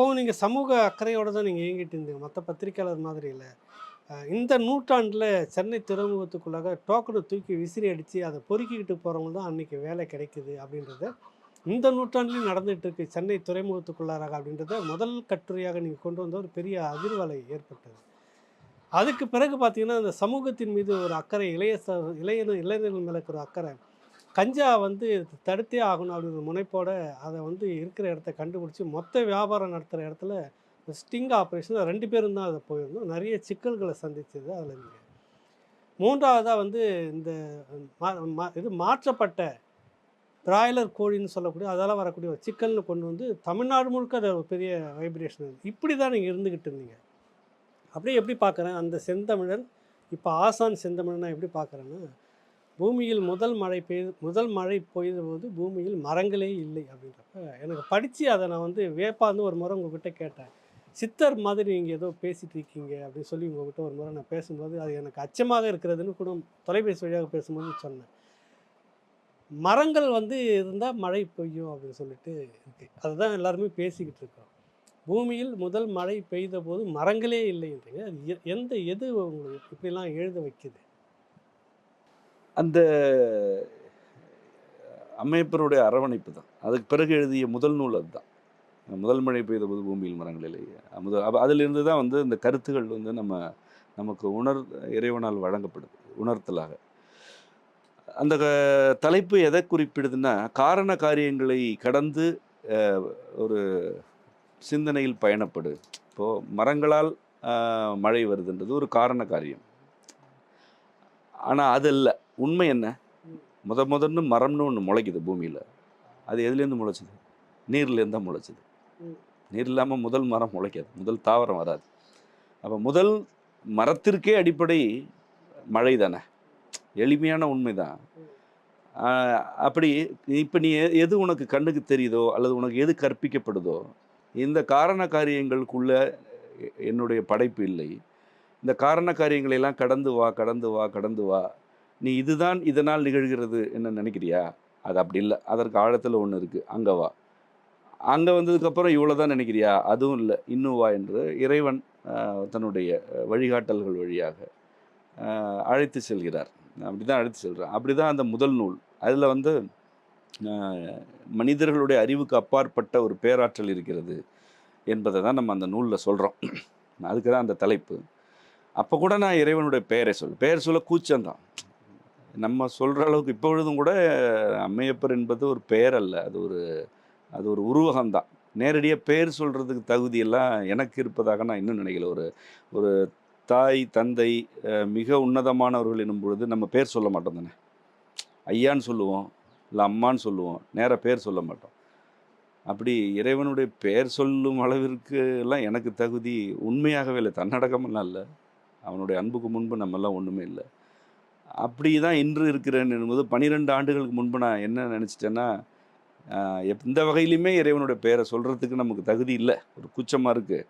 அப்போவும் நீங்கள் சமூக அக்கறையோடு தான் நீங்கள் இயங்கிட்டு இருந்தீங்க. மற்ற பத்திரிக்கையாளர் மாதிரி இல்லை. இந்த நூற்றாண்டில் சென்னை துறைமுகத்துக்குள்ளாக டோக்கனை தூக்கி விசிறி அடித்து அதை பொறுக்கிக்கிட்டு போகிறவங்க தான் அன்றைக்கி வேலை கிடைக்குது அப்படின்றத இந்த நூற்றாண்டுலையும் நடந்துகிட்டு இருக்கு. சென்னை துறைமுகத்துக்குள்ளாராக அப்படின்றத முதல் கட்டுரையாக நீங்கள் கொண்டு வந்த ஒரு பெரிய அதிர்வலை ஏற்பட்டது. அதுக்கு பிறகு பார்த்தீங்கன்னா அந்த சமூகத்தின் மீது ஒரு அக்கறை இளைய ச இளைய இளைஞர்கள் மேலே இருக்கிற அக்கறை கஞ்சா வந்து தடுத்தே ஆகணும் அப்படிங்கிற முனைப்போட அதை வந்து இருக்கிற இடத்த கண்டுபிடிச்சி மொத்த வியாபாரம் நடத்துகிற இடத்துல ஸ்டிங் ஆப்ரேஷன் ரெண்டு பேரும் தான் அதை போயிருந்தோம். நிறைய சிக்கல்களை சந்தித்தது அதில் நீங்கள் மூன்றாவதாக வந்து இந்த மா- மா- இது மாற்றப்பட்ட பிராய்லர் கோழின்னு சொல்லக்கூடிய அதால் வரக்கூடிய ஒரு சிக்கல்னு கொண்டு வந்து தமிழ்நாடு முழுக்க அது ஒரு பெரிய வைப்ரேஷன் இப்படி தான் நீங்கள் இருந்துக்கிட்டு இருந்தீங்க. அப்படியே எப்படி பார்க்குறேன்? அந்த செந்தமிழன் இப்போ ஆசான் செந்தமிழன் நான் எப்படி பார்க்குறேன்னா பூமியில் முதல் மழை பெய்து முதல் மழை பெய்த போது பூமியில் மரங்களே இல்லை அப்படின்றப்ப எனக்கு படித்து அதை நான் வந்து வேப்பாந்து ஒரு முறை உங்ககிட்ட கேட்டேன். சித்தர் மாதிரி நீங்கள் ஏதோ பேசிகிட்டு இருக்கீங்க அப்படின்னு சொல்லி உங்ககிட்ட ஒரு முறை நான் பேசும்போது அது எனக்கு அச்சமாக இருக்கிறதுன்னு கூட தொலைபேசி வழியாக பேசும்போது சொன்னேன். மரங்கள் வந்து இருந்தால் மழை பெய்யும் அப்படின்னு சொல்லிட்டு இருக்கு. அதுதான் எல்லாருமே பேசிக்கிட்டு இருக்கோம் பூமியில் முதல் மழை பெய்த போது மரங்களே இல்லைன்றீங்க. அது எ- எந்த எது உங்களுக்கு இப்படிலாம் எழுத வைக்குது? அந்த அம்மையப்பருடைய அரவணைப்பு தான். அதுக்கு பிறகு எழுதிய முதல் நூல் அதுதான். முதல் மழை பெய்த போது பூமியில் மரங்களிலேயே முதல் அதிலிருந்து தான் வந்து இந்த கருத்துகள் வந்து நம்ம நமக்கு உணர் இறைவனால் வழங்கப்படுது உணர்த்தலாக. அந்த க- தலைப்பு எதை குறிப்பிடுதுன்னா காரண காரியங்களை கடந்து ஒரு சிந்தனையில் பயணப்படு. இப்போது மரங்களால் மழை வருதுன்றது ஒரு காரண காரியம். ஆனால் அது இல்லை. உண்மை என்ன? முத முதன்னு மரம்னு ஒன்று முளைக்குது பூமியில். அது எதுலேருந்து முளைச்சிது? நீர்லேருந்து தான் முளைச்சிது. நீர் இல்லாமல் முதல் மரம் முளைக்காது. முதல் தாவரம் வராது. அப்போ முதல் மரத்திற்கே அடிப்படை மழை தானே. எளிமையான உண்மை தான். அப்படி இப்போ நீ எது உனக்கு கண்ணுக்கு தெரியுதோ அல்லது உனக்கு எது கற்பிக்கப்படுதோ இந்த காரண காரியங்களுக்குள்ள என்னுடைய படைப்பு இல்லை. இந்த காரண காரியங்களை எல்லாம் கடந்து வா கடந்து வா கடந்து வா நீ இதுதான் இதனால் நிகழ்கிறது என்ன நினைக்கிறியா? அது அப்படி இல்லை. அதற்கு ஆழத்தில் ஒன்று இருக்குது அங்கே வா. அங்கே வந்ததுக்கப்புறம் இவ்வளோ தான் நினைக்கிறியா? அதுவும் இல்லை. இன்னும் வா என்று இறைவன் தன்னுடைய வழிகாட்டல்கள் வழியாக அழைத்து செல்கிறார். அப்படி தான் அழைத்து செல்கிறார் அப்படி தான் அந்த முதல் நூல். அதில் வந்து மனிதர்களுடைய அறிவுக்கு அப்பாற்பட்ட ஒரு பேராற்றல் இருக்கிறது என்பதை தான் நம்ம அந்த நூலில் சொல்கிறோம் அதுக்கு தான் அந்த தலைப்பு. அப்போ கூட நான் இறைவனுடைய பெயரை சொல் பெயர் சொல்ல கூச்சம்தான். நம்ம சொல்கிற அளவுக்கு இப்பொழுதும் கூட அம்மையப்பர் என்பது ஒரு பெயர் அல்ல. அது ஒரு அது ஒரு உருவகம்தான். நேரடியாக பெயர் சொல்கிறதுக்கு தகுதியெல்லாம் எனக்கு இருப்பதாக நான் இன்னும் நினைக்கல. ஒரு ஒரு தாய் தந்தை மிக உன்னதமானவர்கள் என்னும் பொழுது நம்ம பேர் சொல்ல மாட்டோம் தானே? ஐயான்னு சொல்லுவோம் இல்லை அம்மான்னு சொல்லுவோம் நேராக பேர் சொல்ல மாட்டோம். அப்படி இறைவனுடைய பெயர் சொல்லும் அளவிற்கு எல்லாம் எனக்கு தகுதி உண்மையாகவே இல்லை. தன்னடக்கமெல்லாம் இல்லை. அவனுடைய அன்புக்கு முன்பு நம்மெல்லாம் ஒன்றுமே இல்லை. அப்படி தான் இன்று இருக்கிறேன் என்பது பன்னிரெண்டு ஆண்டுகளுக்கு முன்பு நான் என்ன நினச்சிட்டேன்னா எந்த வகையிலுமே இறைவனுடைய பெயரை சொல்கிறதுக்கு நமக்கு தகுதி இல்லை. ஒரு கூச்சமாக இருக்குது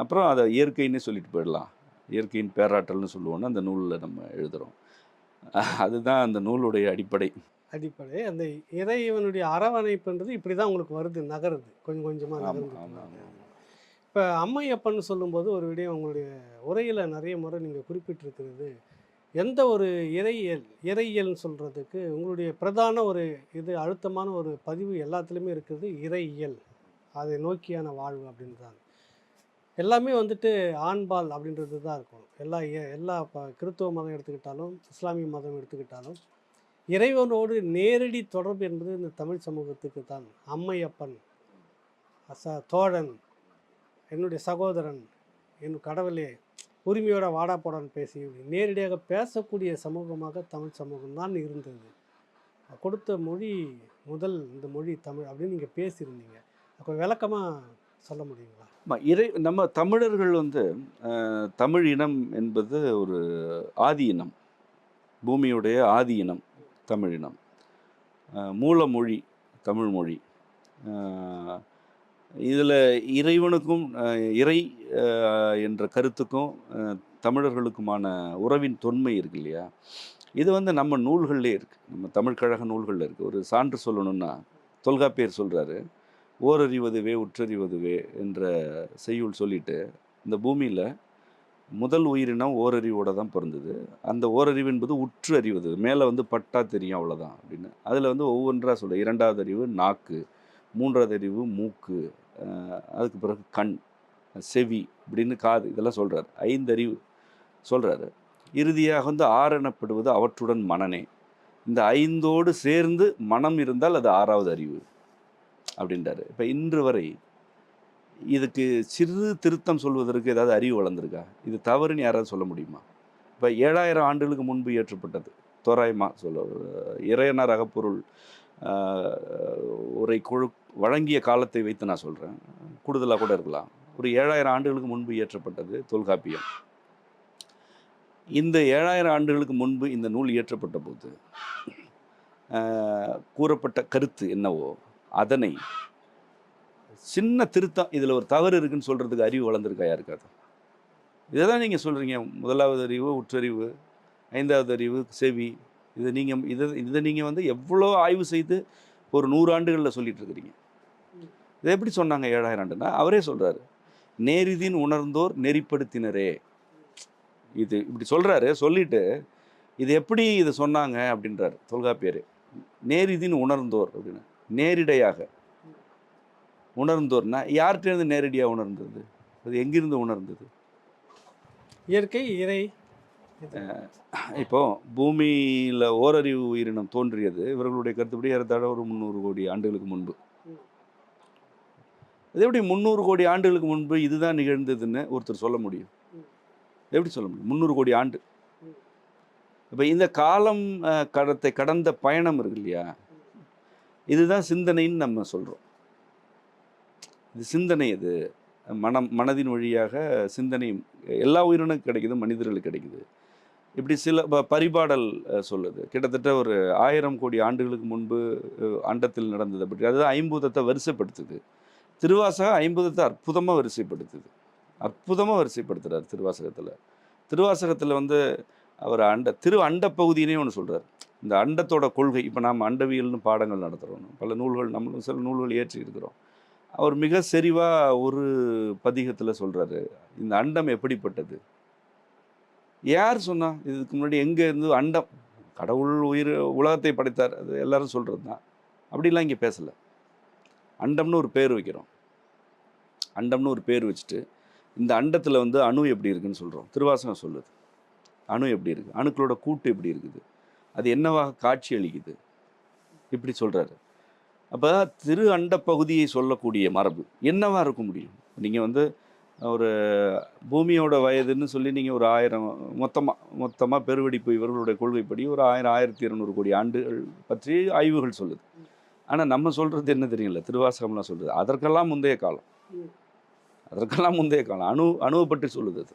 அப்புறம் அதை இயற்கைன்னே சொல்லிட்டு போயிடலாம். இயற்கையின் பேராற்றல்னு சொல்லுவோன்னு அந்த நூலில் நம்ம எழுதுகிறோம் அதுதான் அந்த நூலுடைய அடிப்படை. அடிப்படை. அந்த இறைவனுடைய அரவணைப்புன்றது இப்படி தான் உங்களுக்கு வருது நகருது. கொஞ்சம் கொஞ்சமாக நகருது இப்போ அம்மையப்பன் சொல்லும்போது ஒரு விடயம் உங்களுடைய உரையில் நிறைய முறை நீங்கள் குறிப்பிட்டிருக்கிறது. எந்த ஒரு இறையியல் இறையியல்னு சொல்கிறதுக்கு உங்களுடைய பிரதான ஒரு இது அழுத்தமான ஒரு பதிவு எல்லாத்துலேயுமே இருக்கிறது இறையியல். அதை நோக்கியான வாழ்வு அப்படின்றாங்க. எல்லாமே வந்துட்டு ஆண்பால் அப்படின்றது தான் இருக்கும். எல்லா எல்லா இப்போ கிறித்துவ மதம் எடுத்துக்கிட்டாலும் இஸ்லாமிய மதம் எடுத்துக்கிட்டாலும் இறைவனோடு நேரடி தொடர்பு என்பது இந்த தமிழ் சமூகத்துக்கு தான். அம்மையப்பன் அச தோழன் என்னுடைய சகோதரன் என் கடவுளே உரிமையோட வாடா போடான்னு பேசி நேரடியாக பேசக்கூடிய சமூகமாக தமிழ் சமூகம் தான் இருந்தது. கொடுத்த மொழி முதல் இந்த மொழி தமிழ் அப்படின்னு நீங்கள் பேசியிருந்தீங்க. அப்போ விளக்கமாக சொல்ல முடியுங்களா? இறை நம்ம தமிழர்கள் வந்து தமிழ் இனம் என்பது ஒரு ஆதி இனம். பூமியுடைய ஆதி இனம் தமிழ் இனம். மூல மொழி தமிழ் மொழி. இதில் இறைவனுக்கும் இறை என்ற கருத்துக்கும் தமிழர்களுக்குமான உறவின் தொன்மை இருக்கு இல்லையா? இது வந்து நம்ம நூல்கள்லே இருக்குது நம்ம தமிழ் கழக நூல்களில் இருக்குது ஒரு சான்று சொல்லணும்னா தொல்காப்பியர் சொல்கிறாரு ஓரறிவதுவே உற்றறிவதுவே என்ற செய்யுள் சொல்லிட்டு இந்த பூமியில் முதல் உயிரினம் ஓரறிவோட தான் பிறந்தது. அந்த ஓரறிவு என்பது உற்று அறிவது மேலே வந்து பட்டா தெரியும் அவ்வளோதான் அப்படின்னு. அதில் வந்து ஒவ்வொன்றாக சொல்ல இரண்டாவது அறிவு நாக்கு. மூன்றாவது அறிவு மூக்கு அதுக்கு பிறகு கண் செவி இப்படின்னு காது இதெல்லாம் சொல்கிறார் ஐந்தறிவு சொல்கிறாரு இறுதியாக வந்து ஆறெனப்படுவது அவற்றுடன் மனனே. இந்த ஐந்தோடு சேர்ந்து மனம் இருந்தால் அது ஆறாவது அறிவு அப்படின்றாரு. இப்போ இன்று வரை இதுக்கு சிறு திருத்தம் சொல்வதற்கு ஏதாவது அறிவு வளர்ந்துருக்கா? இது தவறுன்னு யாராவது சொல்ல முடியுமா? இப்போ ஏழாயிரம் ஆண்டுகளுக்கு முன்பு இயற்றப்பட்டது. தோராயமாக சொல்ல இறையனார் அகப்பொருள் உரை குழு வழங்கிய காலத்தை வைத்து நான் சொல்கிறேன் கூடுதலாக கூட இருக்கலாம். ஒரு ஏழாயிரம் ஆண்டுகளுக்கு முன்பு இயற்றப்பட்டது தொல்காப்பியம். இந்த ஏழாயிரம் ஆண்டுகளுக்கு முன்பு இந்த நூல் இயற்றப்பட்ட போது கூறப்பட்ட கருத்து என்னவோ அதனை சின்ன திருத்தம் இதில் ஒரு தவறு இருக்குன்னு சொல்கிறதுக்கு அறிவு வளர்ந்துருக்கா இருக்காது? இதை தான் நீங்கள் சொல்கிறீங்க முதலாவது அறிவு உற்றறிவு ஐந்தாவது அறிவு செவி. இதை நீங்கள் இதை இதை நீங்கள் வந்து எவ்வளோ ஆய்வு செய்து ஒரு நூறு ஆண்டுகளில் சொல்லிட்டு இருக்கிறீங்க இதை எப்படி சொன்னாங்க ஏழாயிரம் ஆண்டுனா அவரே சொல்கிறாரு நேரிதின் உணர்ந்தோர் நெறிப்படுத்தினரே. இது இப்படி சொல்கிறாரு சொல்லிட்டு இது எப்படி இதை சொன்னாங்க அப்படின்றாரு தொல்காப்பியர். நேரிதின் உணர்ந்தோர் அப்படின்னு. நேரிடையாக. உணர்ந்தோர்னா யார்கிட்டேருந்து நேரடியாக உணர்ந்தது? அது எங்கிருந்து உணர்ந்தது? இயற்கை இறை இப்போ பூமியில் ஓரறிவு உயிரினம் தோன்றியது இவர்களுடைய கருத்துப்படி ஏறத்தாழ ஒரு முந்நூறு கோடி ஆண்டுகளுக்கு முன்பு. அது எப்படி முந்நூறு கோடி ஆண்டுகளுக்கு முன்பு இதுதான் நிகழ்ந்ததுன்னு ஒருத்தர் சொல்ல முடியும்? எப்படி சொல்ல முடியும்? முந்நூறு கோடி ஆண்டு. இப்போ இந்த காலம் கடத்தை கடந்த பயணம் இருக்கு இல்லையா? இதுதான் சிந்தனைன்னு நம்ம சொல்கிறோம் இது சிந்தனை இது மனம் மனதின் வழியாக சிந்தனை எல்லா உயிரினும் கிடைக்குது மனிதர்களுக்கு கிடைக்குது. இப்படி சில ப- பரிபாடல் சொல்லுது. கிட்டத்தட்ட ஒரு ஆயிரம் கோடி ஆண்டுகளுக்கு முன்பு அண்டத்தில் நடந்தது அப்படி அதாவது ஐம்பூதத்தை வரிசைப்படுத்துது. திருவாசகம் ஐம்பூதத்தை அற்புதமாக வரிசைப்படுத்துது. அற்புதமாக வரிசைப்படுத்துகிறார் திருவாசகத்தில். திருவாசகத்தில் வந்து அவர் அண்ட திரு அண்ட பகுதியினே ஒன்று சொல்கிறார் இந்த அண்டத்தோட கொள்கை இப்போ நாம் அண்டவியல்னு பாடங்கள் நடத்துகிறோம் பல நூல்கள் நம்மளும் சில நூல்கள் ஏற்றி இருக்கிறோம். அவர் மிக செறிவாக ஒரு பதிகத்தில் சொல்கிறாரு இந்த அண்டம் எப்படிப்பட்டது? யார் சொன்னா இதுக்கு முன்னாடி எங்கே இருந்து அண்டம் கடவுள் உயிர் உலகத்தை படைத்தார் அது எல்லாரும் சொல்கிறது தான் அப்படிலாம் இங்கே பேசலை. அண்டம்னு ஒரு பேர் வைக்கிறோம். அண்டம்னு ஒரு பேர் வச்சுட்டு இந்த அண்டத்தில் வந்து அணு எப்படி இருக்குன்னு சொல்கிறோம் திருவாசகம் சொல்லுது. அணு எப்படி இருக்குது அணுக்களோட கூட்டு எப்படி இருக்குது? அது என்னவாக காட்சி அளிக்குது? இப்படி சொல்கிறாரு அப்போ திரு அண்ட பகுதியை சொல்லக்கூடிய மரபு என்னவாக இருக்க முடியும்? நீங்கள் வந்து ஒரு பூமியோட வயதுன்னு சொல்லி நீங்கள் ஒரு ஆயிரம் மொத்தமாக மொத்தமாக பெருவெடிப்பு இவர்களுடைய கொள்கைப்படி ஒரு ஆயிரம் ஆயிரத்தி இருநூறு கோடி ஆண்டுகள் பற்றி ஆய்வுகள் சொல்லுது. ஆனால் நம்ம சொல்கிறது என்ன தெரியல திருவாசகம்லாம் சொல்கிறது அதற்கெல்லாம் முந்தைய காலம். அதற்கெல்லாம் முந்தைய காலம். அணு அணுவை பற்றி சொல்லுது அது.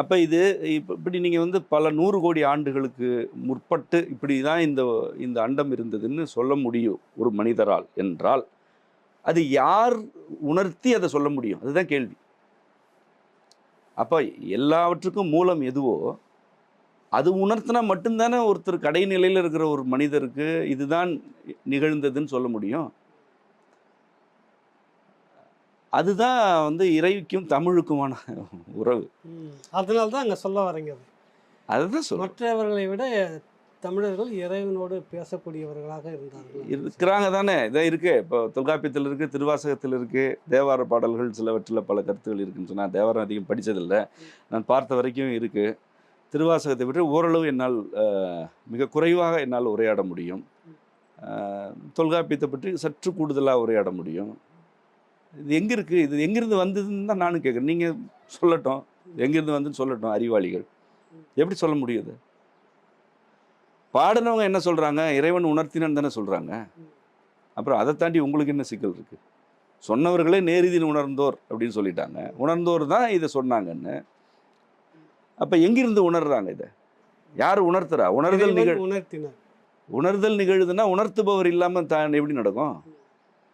அப்போ இது இப்போ இப்படி நீங்கள் வந்து பல நூறு கோடி ஆண்டுகளுக்கு முற்பட்டு இப்படி தான் இந்த இந்த அண்டம் இருந்ததுன்னு சொல்ல முடியும் ஒரு மனிதரால் என்றால். அது யார் உணர்த்தி அதை சொல்ல முடியும்? அதுதான் கேள்வி. அப்போ எல்லாவற்றுக்கும் மூலம் எதுவோ அது உணர்த்தினா மட்டும்தானே ஒருத்தர் கடைநிலையில் இருக்கிற ஒரு மனிதருக்கு இதுதான் நிகழ்ந்ததுன்னு சொல்ல முடியும். அதுதான் வந்து இறைக்கும் தமிழுக்குமான உறவு. அதனால தான் அங்கே சொல்ல வரீங்க அது. அதுதான் மற்றவர்களை விட தமிழர்கள் இறைவனோடு பேசக்கூடியவர்களாக இருந்தார்கள். இருக்கிறாங்க தானே. இதான் இருக்கு. இப்போ தொல்காப்பியத்தில் இருக்கு திருவாசகத்தில் இருக்கு தேவார பாடல்கள் சிலவற்றில் பல கருத்துகள் இருக்குன்னு சொன்னால் தேவாரம் அதிகம் படித்ததில்லை நான் பார்த்த வரைக்கும் இருக்கு. திருவாசகத்தை விட்டு ஓரளவு என்னால் மிக குறைவாக என்னால் உரையாட முடியும். தொல்காப்பியத்தை பற்றி சற்று கூடுதலாக உரையாட முடியும். இது எங்கே இருக்குது இது எங்கேருந்து வந்ததுன்னு தான் நானும் கேட்குறேன். நீங்கள் சொல்லட்டும். எங்கேருந்து வந்துன்னு சொல்லட்டும் அறிவாளிகள். எப்படி சொல்ல முடியுது பாடினவங்க என்ன சொல்கிறாங்க இறைவன் உணர்த்தினன்னு தானே சொல்கிறாங்க அப்புறம் அதை தாண்டி உங்களுக்கு என்ன சிக்கல் இருக்கு? சொன்னவர்களே நேரிதின் உணர்ந்தோர் அப்படின்னு சொல்லிட்டாங்க. உணர்ந்தோர் தான் இதை சொன்னாங்கன்னு. அப்போ எங்கிருந்து உணர்றாங்க இதை? யார் உணர்த்துறா? உணர்தல் நிகழ் இறைவன் உணர்த்தினார். உணர்தல் நிகழுதுன்னா உணர்த்துபவர் இல்லாமல் தான் எப்படி நடக்கும்?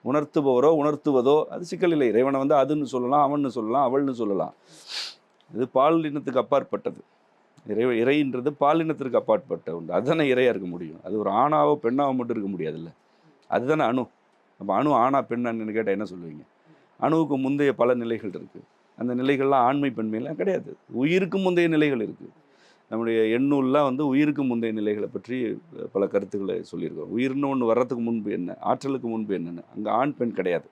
உணர்த்துபவரோ உணர்த்துவதோ அது சிக்கல் இல்லை. இறைவனை வந்து அதுன்னு சொல்லலாம் அவன்னு சொல்லலாம் அவள்னு சொல்லலாம். இது பால் இனத்துக்கு அப்பாற்பட்டது. இறை இறைன்றது பாலினத்திற்கு அப்பாற்பட்ட ஒன்று. அதுதானே இறையாக இருக்க முடியும். அது ஒரு ஆணாவோ பெண்ணாவோ மட்டும் இருக்க முடியாதுல்ல அதுதானே அணு. அப்போ அணு ஆணா பெண்ணான்னு கேட்டால் என்ன சொல்லுவீங்க? அணுவுக்கு முந்தைய பல நிலைகள் இருக்குது அந்த நிலைகள்லாம் ஆண்மை பெண்மைலாம் கிடையாது. உயிருக்கு முந்தைய நிலைகள் இருக்குது நம்முடைய எண்ணூல்லாம் வந்து உயிருக்கு முந்தைய நிலைகளை பற்றி பல கருத்துக்களை சொல்லியிருக்கோம். உயிர்னு ஒன்று வர்றதுக்கு முன்பு என்ன? ஆற்றலுக்கு முன்பு என்னென்னு. அங்கே ஆண் பெண் கிடையாது.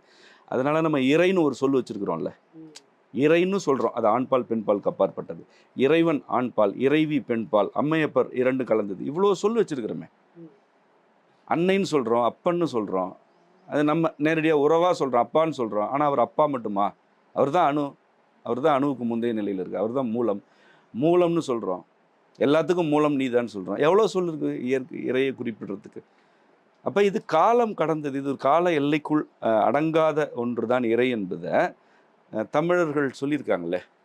அதனால் நம்ம இறைன்னு ஒரு சொல் வச்சுருக்குறோம்ல. இறைன்னு சொல்கிறோம் அது ஆண்பால் பெண்பால் அப்பாற்பட்டது இறைவன் ஆண்பால் இறைவி பெண்பால் அம்மையப்பர் இரண்டு கலந்தது. இவ்வளோ சொல் வச்சிருக்கிறோமே. அன்னைன்னு சொல்கிறோம் அப்பன்னு சொல்கிறோம் அது நம்ம நேரடியாக உறவாக சொல்கிறோம் அப்பான்னு சொல்கிறோம் ஆனால் அவர் அப்பா மட்டுமா? அவர் தான் அணு. அவர் தான் அணுவுக்கு முந்தைய நிலையில் இருக்குது அவர் தான் மூலம். மூலம்னு சொல்கிறோம் எல்லாத்துக்கும் மூலம் நீதான்னு சொல்கிறோம் எவ்வளோ சொல் இருக்குது இயற்கை இறையை குறிப்பிடுறதுக்கு. அப்போ இது காலம் கடந்தது. இது ஒரு கால எல்லைக்குள் அடங்காத ஒன்று தான் இறை என்பதை தமிழர்கள் சொல்லியிருக்காங்களே